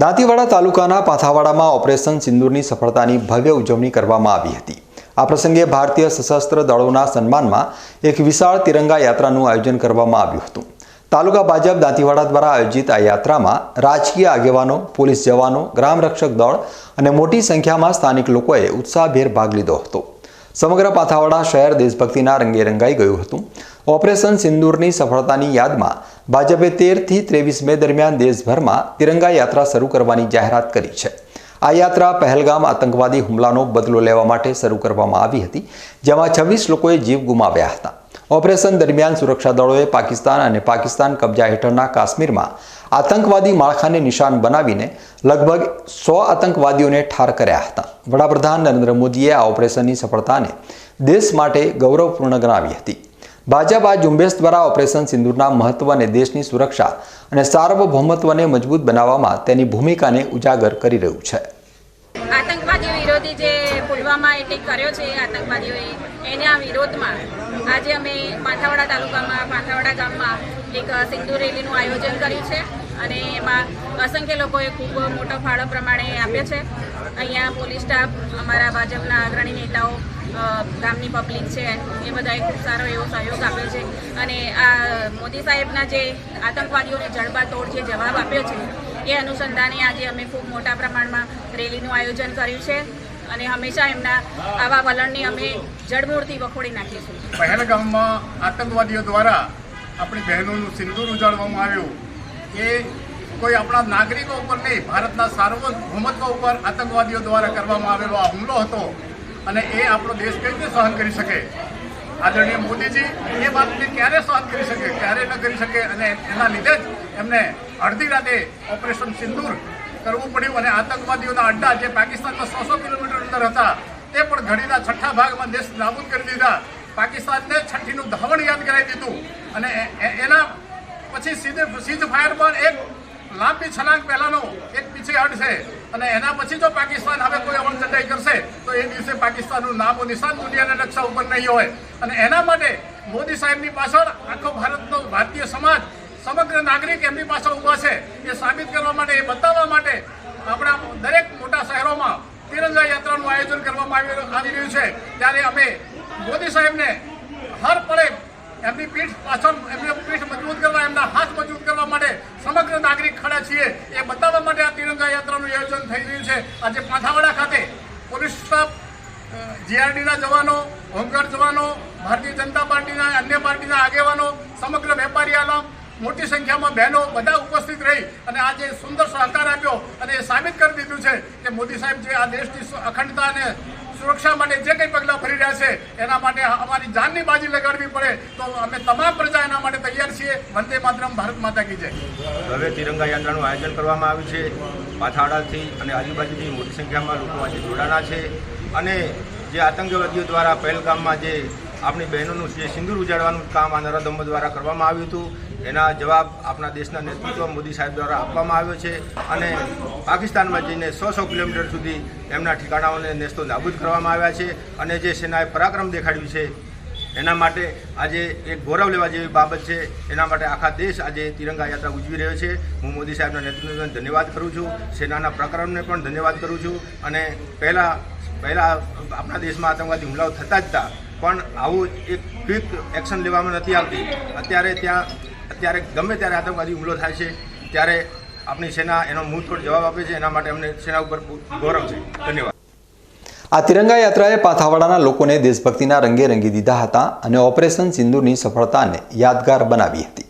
દાંતીવાડા તાલુકાના પાથાવાડામાં ઓપરેશન સિંદૂરની સફળતાની ભવ્ય ઉજવણી કરવામાં આવી હતી. આ પ્રસંગે ભારતીય સશસ્ત્ર દળોના સન્માનમાં એક વિશાળ તિરંગા યાત્રાનું આયોજન કરવામાં આવ્યું હતું. તાલુકા ભાજપ દાંતીવાડા દ્વારા આયોજિત આ યાત્રામાં રાજકીય આગેવાનો, પોલીસ જવાનો, ગ્રામરક્ષક દળ અને મોટી સંખ્યામાં સ્થાનિક લોકોએ ઉત્સાહભેર ભાગ લીધો હતો. સમગ્ર પાથાવાડા શહેર દેશભક્તિના રંગે રંગાઈ ગયું હતું. ઓપરેશન સિંદૂરની સફળતાની યાદમાં ભાજપે તેરથી ત્રેવીસ મે દરમિયાન દેશભરમાં તિરંગા યાત્રા શરૂ કરવાની જાહેરાત કરી છે. આ યાત્રા પહેલગામ આતંકવાદી હુમલાનો બદલો લેવા માટે શરૂ કરવામાં આવી હતી, જેમાં છવ્વીસ લોકોએ જીવ ગુમાવ્યા હતા. ઓપરેશન દરમિયાન સુરક્ષા દળોએ પાકિસ્તાન અને પાકિસ્તાન કબજા હેઠળના કાશ્મીરમાં આતંકવાદી માળખાને નિશાન બનાવીને લગભગ સો આતંકવાદીઓને ઠાર કર્યા હતા. વડાપ્રધાન નરેન્દ્ર મોદીએ આ ઓપરેશનની સફળતાને દેશ માટે ગૌરવપૂર્ણ ગણાવી હતી. ભાજપ આ ઝુંબેશ દ્વારા ઓપરેશન સિંદૂરના મહત્વ અને દેશની સુરક્ષા અને સાર્વભૌમત્વને મજબૂત બનાવવામાં તેની ભૂમિકાને ઉજાગર કરી રહ્યું છે. આતંકવાદીઓ વિરોધી જે પુલવામા એટેક કર્યો છે આતંકવાદીઓએ, એના વિરોધમાં આજે અમે પાંથાવાડા તાલુકામાં, પાંથાવાડા ગામમાં એક સિંધુ રેલીનું આયોજન કર્યું છે અને એમાં અસંખ્ય લોકોએ ખૂબ મોટો ફાળો પ્રમાણે આપ્યો છે. અહીંયા પોલીસ સ્ટાફ, અમારા ભાજપના અગ્રણી નેતાઓ ગામની પબ્લિક છે, એ બધાએ ખૂબ સારો એવો સહયોગ આપ્યો છે. અને આ મોદી સાહેબના જે આતંકવાદીઓને જડબાતોડ જે જવાબ આપ્યો છે એ અનુસંધાને આજે અમે ખૂબ મોટા પ્રમાણમાં રેલીનું આયોજન કર્યું છે અને હંમેશા એમના આવા વલણની અમે જડમૂળથી વખોડી નાખીશું. પહેલગામમાં આતંકવાદીઓ દ્વારા આપણી બહેનોનું સિંદૂર ઉજાડવામાં આવ્યું. એ કોઈ આપણા નાગરિકો ઉપર નહીં, ભારતના સાર્વભૌમત્વ ઉપર આતંકવાદીઓ દ્વારા કરવામાં આવેલો આ હુમલો હતો અને એ આપણો દેશ કઈ રીતે સહન કરી શકે? આદરણીય મોદીજી, એ વાતને ક્યારે સાથ કરી શકે, ક્યારે ન કરી શકે અને એના લીધે જ એમને અડધી રાતે ઓપરેશન સિંદૂર કરવું પડ્યું અને આતંકવાદીઓના અડ્ડા જે પાકિસ્તાનમાં સો સો કિલોમીટર અંદર હતા, તે પણ ઘડીના છઠ્ઠા ભાગમાં દેશ નાબૂદ કરી દીધા. પાકિસ્તાનને છઠ્ઠીનું ધાવણ યાદ કરાવી દીધું અને એના પછી સીધે સીઝ ફાયર પર એક લાંબી છલાંગ પહેલાનો એક પીછી હટ છે. અને એના પછી જો પાકિસ્તાન હવે કોઈ અવણ ચડાઈ કરશે, તો એ દિવસે પાકિસ્તાનનું નામ નિશાન દુનિયાના નકશા ઉપર નહીં હોય. અને એના માટે મોદી સાહેબની પાછળ આખો ભારતનો ભારતીય સમાજ, સમગ્ર નાગરિક એમની પાછળ ઊભા છે. એ સાબિત કરવા માટે, એ બતાવવા માટે આપણા દરેક મોટા શહેરોમાં તિરંગા યાત્રાનું આયોજન કરવામાં આવી રહ્યું છે. ત્યારે અમે મોદી સાહેબને હર પળે એમની પીઠ પાછળ એમની પીઠ મજબૂત કરવા એમના હાથ મજબૂત કરવા માટે સમગ્ર નાગરિક ખડા છીએ. એ બતાવવા માટે આ તિરંગા યાત્રાનું આયોજન થઈ રહ્યું છે. આજે પાથાવાડા ખાતે પોલીસ સ્ટાફ જીઆરડીના જવાનો, હોમગાર્ડ જવાનો, ભારતીય જનતા પાર્ટીના, અન્ય પાર્ટીના આગેવાનો, સમગ્ર વેપારી આલમ, મોટી સંખ્યામાં બહેનો બધા ઉપસ્થિત રહી અને આજે સુંદર સહકાર આપ્યો અને એ સાબિત કરી દીધું છે કે મોદી સાહેબ જે આ દેશની અખંડતા અને સુરક્ષા માટે જે કંઈ પગલાં ભરી રહ્યા છે, એના માટે અમારી જાનની બાજી લગાડવી પડે. તો અમે તમામ પ્રજા એના માટે તૈયાર છીએ વંદે માતરમ, ભારત માતા કી જય. હવે તિરંગા યાત્રાનું આયોજન કરવામાં આવ્યું છે. પાથાડાથી અને આજુબાજુથી મોટી સંખ્યામાં લોકો આજે જોડાણા છે. અને જે આતંકવાદીઓ દ્વારા પહેલગામમાં જે આપણી બહેનોનું જે સિંદૂર ઉજાડવાનું કામ આ નરાધમો દ્વારા કરવામાં આવ્યું હતું, એના જવાબ આપણા દેશના નેતૃત્વ મોદી સાહેબ દ્વારા આપવામાં આવ્યો છે. અને પાકિસ્તાનમાં જઈને સો સો કિલોમીટર સુધી એમના ઠેકાણાઓને નેસ્તો નાબૂદ કરવામાં આવ્યા છે. અને જે સેનાએ પરાક્રમ દેખાડ્યું છે એના માટે આજે એક ગૌરવ લેવા જેવી બાબત છે. એના માટે આખા દેશ આજે તિરંગા યાત્રા ઉજવી રહ્યો છે. હું મોદી સાહેબના નેતૃત્વને ધન્યવાદ કરું છું. સેનાના પ્રકરણને પણ ધન્યવાદ કરું છું. અને પહેલાં પહેલાં આપણા દેશમાં આતંકવાદી હુમલાઓ થતા જ હતા. પણ આવું એક ક્વિક એક્શન લેવામાં નથી આવતી. અત્યારે ત્યાં, અત્યારે ગમે ત્યારે આતંકવાદી હુમલો થાય છે, ત્યારે આપણી સેના એનો મુંહતોડ જવાબ આપે છે. એના માટે અમને સેના ઉપર ગૌરવ છે. ધન્યવાદ. આ તિરંગા યાત્રાએ પાથાવાડાના લોકોને દેશભક્તિના રંગે રંગી દીધા હતા અને ઓપરેશન સિંદુરની સફળતાને યાદગાર બનાવી હતી.